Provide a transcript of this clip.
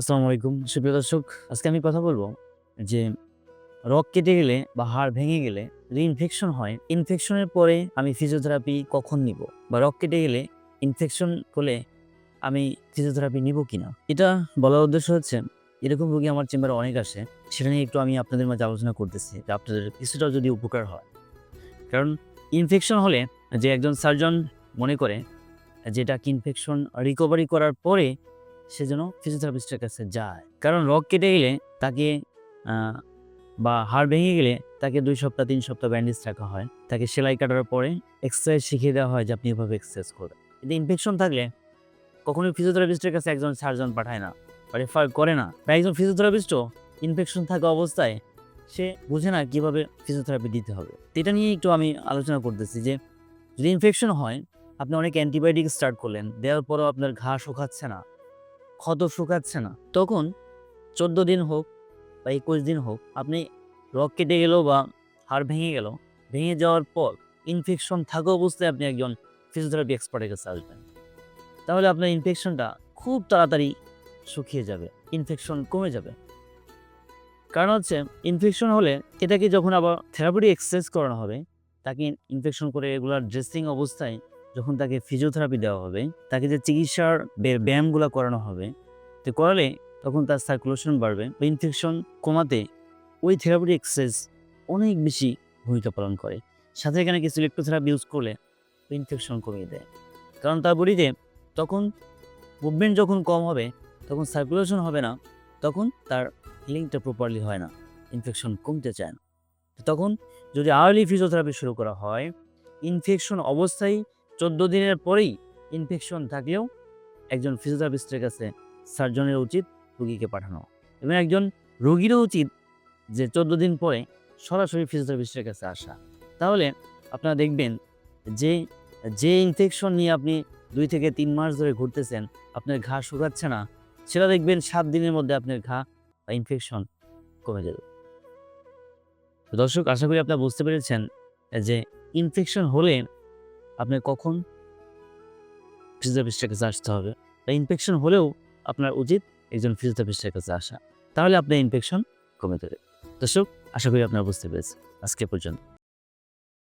আসসালামু আলাইকুম। সুপ্রিয় দর্শক, আজকে আমি কথা বলব যে রক কেটে গেলে বা হাড় ভেঙে গেলে যদি ইনফেকশন হয় ইনফেকশনের পরে আমি ফিজিওথেরাপি কখন নিব? বা রক কেটে গেলে ইনফেকশন হলে আমি ফিজিওথেরাপি নিব কিনা? এটা বলার উদ্দেশ্য হচ্ছে, এরকম রোগী আমার চেম্বারে অনেক আসে, সেটা নিয়ে একটু আমি আপনাদের মাঝে আলোচনা করতেছি যে আপনাদের কিছুটা যদি উপকার হয়। কারণ ইনফেকশন হলে যে একজন সার্জন মনে করে, যেটা ইনফেকশন রিকভারি করার পরে সে যেন ফিজিওথেরাপিস্টের কাছে যায়। কারণ রক কেটে গেলে তাকে বা হাড় ভেঙে গেলে তাকে দুই সপ্তাহ, তিন সপ্তাহ ব্যান্ডেজ রাখা হয়। তাকে সেলাই কাটার পরে এক্সারসাইজ শিখিয়ে দেওয়া হয় যে আপনি এভাবে এক্সারসাইজ করবেন। কিন্তু ইনফেকশন থাকলে কখনোই ফিজিওথেরাপিস্টের কাছে একজন সার্জন পাঠায় না, বা রেফার করে না। বা একজন ফিজিওথেরাপিস্টও ইনফেকশন থাকা অবস্থায় সে বুঝে না কীভাবে ফিজিওথেরাপি দিতে হবে। এটা নিয়ে একটু আমি আলোচনা করতেছি যে, যদি ইনফেকশন হয়, আপনি অনেক অ্যান্টিবায়োটিক স্টার্ট করলেন, দেওয়ার পরেও আপনার ঘা শুকাচ্ছে না ক্ষত শুকাচ্ছে না। তখন চোদ্দ দিন হোক বা একুশ দিন হোক, আপনি রক কেটে গেল বা হাড় ভেঙে গেল, ভেঙে যাওয়ার পর ইনফেকশন থাকা অবস্থায় আপনি একজন ফিজিওথেরাপি এক্সপার্টের কাছে আসবেন। তাহলে আপনার ইনফেকশনটা খুব তাড়াতাড়ি শুকিয়ে যাবে ইনফেকশন কমে যাবে। কারণ হচ্ছে ইনফেকশন হলে এটাকে যখন আবার থেরাপিটি এক্সারসাইজ করানো হবে, তাকে ইনফেকশন করে রেগুলার ড্রেসিং অবস্থায় যখন তাকে ফিজিওথেরাপি দেওয়া হবে, তাকে যে চিকিৎসার ব্যায়ামগুলো করানো হবে, তো করালে তখন তার সার্কুলেশন বাড়বে ইনফেকশন কমাতে ওই থেরাপিউটিক এক্সারসাইজ অনেক বেশি ভূমিকা পালন করে। সাথে এখানে কিছু ইলেকট্রোথেরাপি ইউজ করলে ইনফেকশন কমিয়ে দেয়। কারণ তার বডিতে তখন মুভমেন্ট যখন কম হবে, তখন সার্কুলেশন হবে না, তখন তার হিলিংটা প্রপারলি হয় না ইনফেকশন কমতে চায় না। তখন যদি আর্লি ফিজিওথেরাপি শুরু করা হয় ইনফেকশন অবস্থায় চোদ্দ দিনের পরেই ইনফেকশন থাকলেও একজন ফিজিওথেরাপিস্টের কাছে সার্জনের উচিত রুগীকে পাঠানো। এবং একজন রোগীরও উচিত যে চোদ্দ দিন পরে সরাসরি ফিজিওথেরাপিস্টের কাছে আসা। তাহলে আপনারা দেখবেন যে যে ইনফেকশন নিয়ে আপনি দুই থেকে তিন মাস ধরে ঘুরতেছেন, আপনার ঘা শুকাচ্ছে না, সেটা দেখবেন সাত দিনের মধ্যে আপনার ঘা বা ইনফেকশন কমে যাবে। দর্শক, আশা করি আপনারা বুঝতে পেরেছেন যে ইনফেকশন হলে আপনার কখন? ফিজিওথেরাপিস্টের কাছে আসতে হবে। বা ইনফেকশন হলেও আপনার উচিত একজন ফিজিওথেরাপিস্টের কাছে আসা। তাহলে আপনার ইনফেকশন কমে যাবে। দর্শক, আশা করি আপনারা বুঝতে পেরেছেন। আজকে পর্যন্ত।